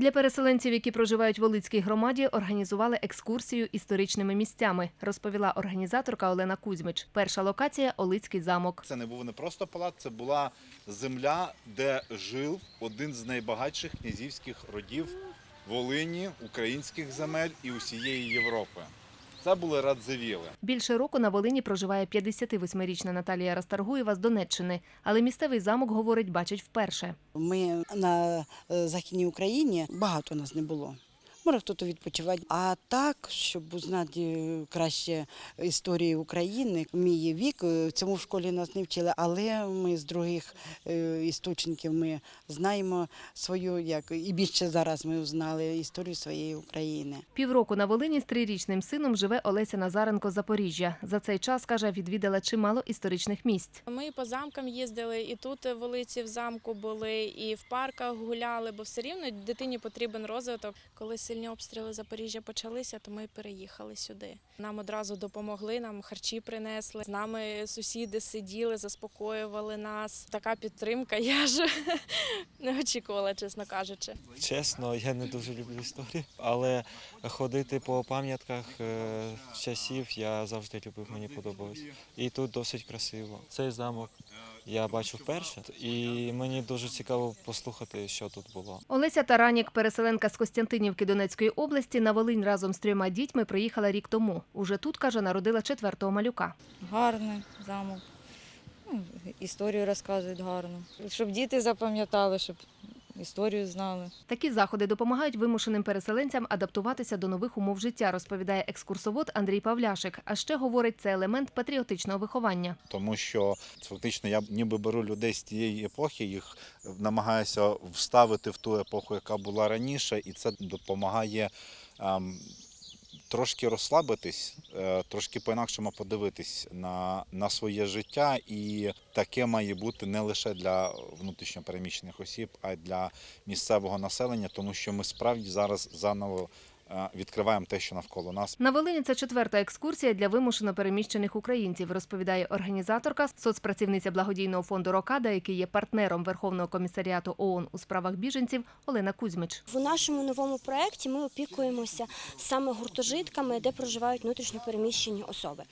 Для переселенців, які проживають в Олицькій громаді, організували екскурсію історичними місцями, розповіла організаторка Олена Кузьмич. Перша локація Олицький замок. Це не був не просто палац, це була земля, де жив один з найбагатших князівських родів Волині, українських земель і усієї Європи. Це були Радзивіли. Більше року на Волині проживає 58-річна Наталія Расторгуєва з Донеччини, але місцевий замок, говорить, бачить вперше. Ми на е, Західній Україні багато нас не було. Може хтось відпочивати. А так, щоб узнати краще історію України, мій вік е, цьому в школі нас не вчили, але ми з других е, істочників ми знаємо свою, як і більше зараз ми узнали історію своєї України. Півроку на Волині з трирічним сином живе Олеся Назаренко з Запоріжжя. За цей час, каже, відвідала чимало історичних місць. Ми по замкам їздили, і тут в Олиці в замку були, і в парках гуляли, бо все рівно дитині потрібен розвиток. Коли сильні обстріли Запоріжжя почалися, то ми переїхали сюди. Нам одразу допомогли, нам харчі принесли. З нами сусіди сиділи, заспокоювали нас. Така підтримка, я ж не очікувала, чесно кажучи. Чесно, я не дуже люблю історію, але ходити по пам'ятках е, часів я завжди любив, мені подобалось. І тут досить красиво. Цей замок я бачу вперше, і мені дуже цікаво послухати, що тут було. Олеся Таранік, переселенка з Костянтинівки Донецької області, на Волинь разом з трьома дітьми приїхала рік тому. Уже тут, каже, народила четвертого малюка. Гарний замок. Ну, Історію розказують гарно. Щоб діти запам'ятали, щоб історію знали. Такі заходи допомагають вимушеним переселенцям адаптуватися до нових умов життя, розповідає екскурсовод Андрій Павляшик. А ще говорить, це елемент патріотичного виховання. Тому що фактично я ніби беру людей з тієї епохи, їх намагаюся вставити в ту епоху, яка була раніше, і це допомагає ем, трошки розслабитись, е, трошки по-інакшому подивитись на, на своє життя. І таке має бути не лише для внутрішньопереміщених осіб, а й для місцевого населення, тому що ми справді зараз заново відкриваємо те, що навколо нас. На Волині це четверта екскурсія для вимушено переміщених українців, розповідає організаторка, соцпрацівниця благодійного фонду Рокада, який є партнером Верховного комісаріату ООН у справах біженців Олена Кузьмич. В нашому новому проєкті ми опікуємося саме гуртожитками, де проживають внутрішньопереміщені особи.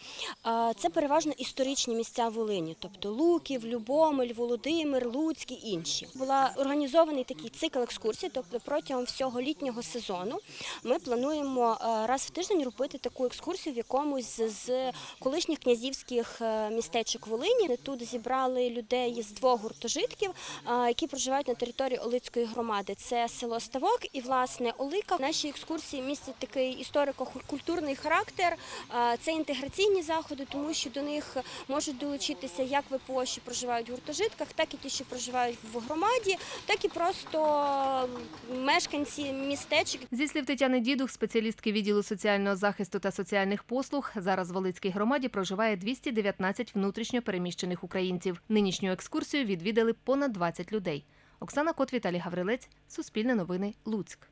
Це переважно історичні місця Волині, тобто Луків, Любомель, Володимир, Луцьк і інші. Була організований такий цикл екскурсій, тобто протягом всього літнього сезону ми плануємо е, раз в тиждень робити таку екскурсію в якомусь з колишніх князівських е, містечок Волині. Тут зібрали людей з двох гуртожитків, е, які проживають на території Олицької громади. Це село Ставок і власне Олика. Наші екскурсії містять такий історико-культурний характер. Це інтеграційні заходи, тому що до них можуть долучитися як ВПО, що проживають в гуртожитках, так і ті, що проживають в громаді, так і просто мешканці містечок, Зі слів Тетяни Дідух, спеціалістки відділу соціального захисту та соціальних послуг, зараз в Волицькій громаді проживає 219 внутрішньо переміщених українців. Нинішню екскурсію відвідали понад 20 людей. Оксана Кот, Віталій Гаврилець, Суспільне новини, Луцьк.